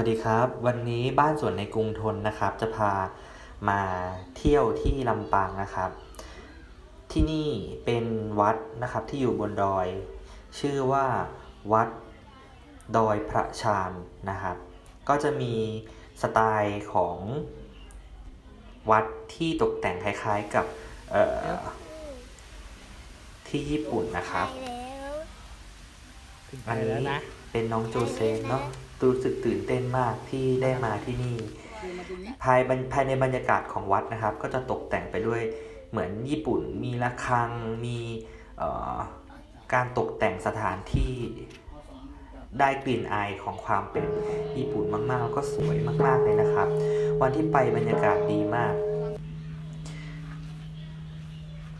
วัสดีครับ วันนี้บ้านสวนในกรุงทนนะครับ จะพามาเที่ยวที่ลำปางนะครับ ที่นี่เป็นวัดนะครับที่อยู่บนดอย ชื่อว่าวัดดอยพระชานนะครับ ก็จะมีสไตล์ของวัดที่ตกแต่งคล้ายๆกับเอ่อที่ญี่ปุ่นนะครับไปแล้วนะเป็นน้องโจเซฟเนาะ รู้สึกตื่นเต้นมากที่ได้มาที่นี่ ภายบรรภายในบรรยากาศของวัดนะครับ ก็จะตกแต่งไปด้วยเหมือนญี่ปุ่น มีระฆัง มีเอ่อการตกแต่งสถานที่ได้กลิ่นอายของความเป็นญี่ปุ่นมากๆแล้วก็สวยมากๆเลยนะครับ วันที่ไปบรรยากาศดีมาก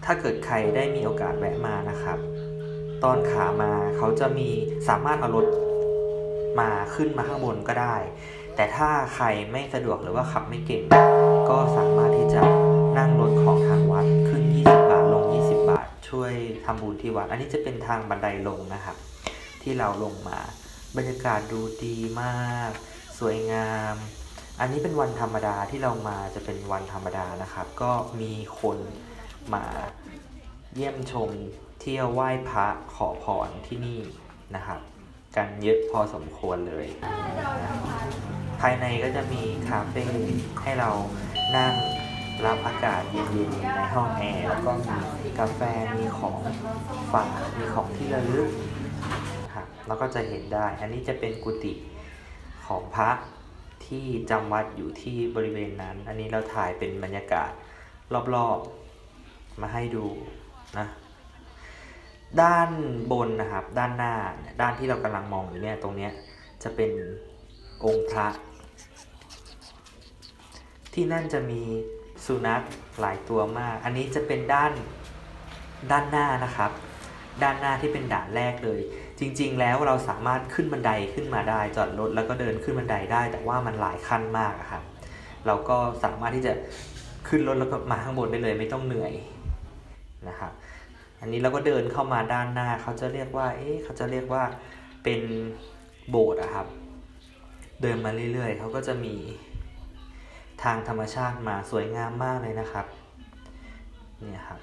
ถ้าเกิดใครได้มีโอกาสแวะมานะครับ ตอนขามาเขาจะมีสามารถเอารถ มาขึ้นมาข้างบนก็ได้ แต่ถ้าใครไม่สะดวกหรือว่าขับไม่เก่ง ก็สามารถที่จะนั่งรถของทางวัดขึ้น 20 บาทลง 20 บาท ช่วยทำบุญที่วัด อันนี้จะเป็นทางบันไดลงนะครับ ที่เราลงมา บรรยากาศดูดีมาก สวยงาม อันนี้เป็นวันธรรมดาที่เรามาจะเป็นวันธรรมดานะครับ ก็มีคนมาเยี่ยมชมเที่ยวไหว้พระขอพรที่นี่นะครับ กันเยอะพอสมควรเลยนะภายในก็จะมีคาเฟ่ให้เรานั่งรับอากาศเย็นๆในห้องแอร์แล้วก็มีกาแฟมีของฝากมีของที่ระลึกครับแล้วก็จะเห็นได้ อันนี้จะเป็นกุฏิของพระที่จำวัดอยู่ที่บริเวณนั้น อันนี้เราถ่ายเป็นบรรยากาศรอบๆ มาให้ดูนะ ด้านบนนะครับ ด้านหน้า ด้านที่เรากำลังมองอยู่เนี่ย ตรงเนี้ยจะเป็นองค์พระ ที่นั่นจะมีสุนัขหลายตัวมาก อันนี้จะเป็นด้านด้านหน้านะครับ ด้านหน้าที่เป็นด่านแรกเลย จริง ๆ แล้วเราสามารถขึ้นบันไดขึ้นมาได้ จอดรถแล้วก็เดินขึ้นบันไดได้ แต่ว่ามันหลายขั้นมากครับ เราก็สามารถที่จะขึ้นรถแล้วก็มาข้างบนได้เลย ไม่ต้องเหนื่อยนะครับ อันนี้เราก็เดินเข้ามาด้านหน้าเขาจะเรียกว่า เอ๊ะเขาจะเรียกว่าเป็นโบสถ์อะครับ เดินมาเรื่อยๆเขาก็จะมีทางธรรมชาติมาสวยงามมากเลยนะครับ เนี่ยครับ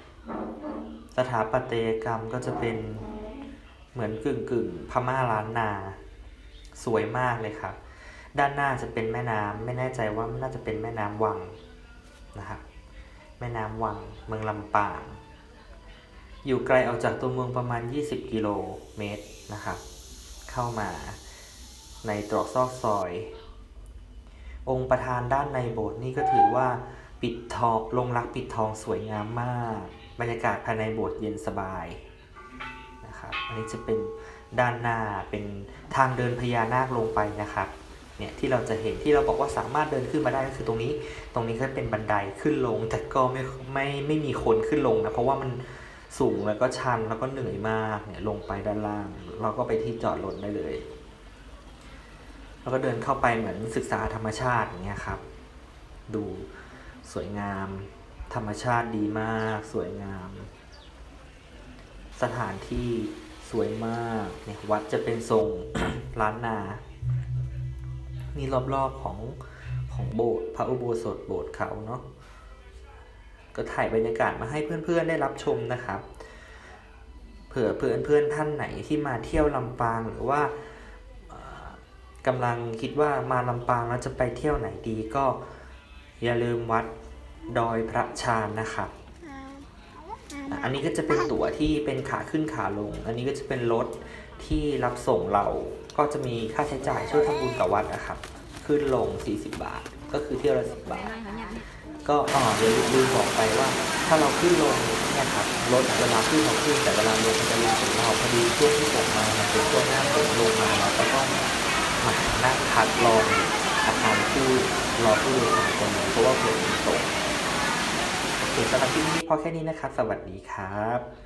สถาปัตยกรรมก็จะเป็นเหมือนกึ่งกึ่งพม่าล้านนา สวยมากเลยครับ ด้านหน้าจะเป็นแม่น้ำไม่แน่ใจว่าน่าจะเป็นแม่น้ำวังนะครับ แม่น้ำวังเมืองลำปาง อยู่ไกลออกจากตัวเมืองประมาณ 20 กิโลเมตรนะครับ เข้ามาในตรอกซอกซอย องค์ประธานด้านในโบสถ์นี่ก็ถือว่าปิดทองลงรักปิดทองสวยงามมาก บรรยากาศภายในโบสถ์เย็นสบายนะครับ อันนี้จะเป็นด้านหน้าเป็นทางเดินพญานาคลงไปนะครับเนี่ยที่เราจะเห็นที่เราบอกว่าสามารถเดินขึ้นมาได้ก็คือตรงนี้ ตรงนี้ก็เป็นบันไดขึ้นลงแต่ก็ไม่ไม่ไม่มีคนขึ้นลงนะเพราะว่ามัน สูงแล้วก็ชันแล้วก็เหนื่อยมากเนี่ยลงไปด้านล่าง เราก็ไปที่จอดรถได้เลย แล้วก็เดินเข้าไปเหมือนศึกษาธรรมชาติอย่างเงี้ยครับ ดูสวยงาม ธรรมชาติดีมาก สวยงาม สถานที่สวยมากเนี่ยวัดจะเป็นทรงล้านนานี่รอบๆของของโบสถ์พระอุโบสถโบสถ์เขาเนาะ ก็ถ่ายบรรยากาศมาให้เพื่อนๆได้รับชมนะครับ เผื่อเพื่อนๆท่านไหนที่มาเที่ยวลำปางหรือว่าเอ่อกำลังคิดว่ามาลำปางแล้วจะไปเที่ยวไหนดีก็อย่าลืมวัดดอยพระชานนะครับ อันนี้ก็จะเป็นตั๋วที่เป็นขาขึ้นขาลง อันนี้ก็จะเป็นรถที่รับส่งเรา ก็จะมีค่าใช้จ่ายช่วยทำบุญกับวัดนะครับ ขึ้นลง 40 บาท ก็คือเที่ยวละ10บาท ก็อ๋อเดี๋ยวลืมบอกไปว่า ถ้าเราขึ้นลงเนี่ยครับรถเวลาขึ้นของขึ้นแต่เวลาลงมันจะลงถึงเราพอดีช่วงที่ผมมามันเป็นช่วงหน้าฝนลงมาเราก็ต้องมานั่งพักรออาคารผู้รอผู้โดยสารคนหนึงเพราะว่าฝนมันตกโอเคสำหรับคลิปนี้พอแค่นี้นะครับ สวัสดีครับ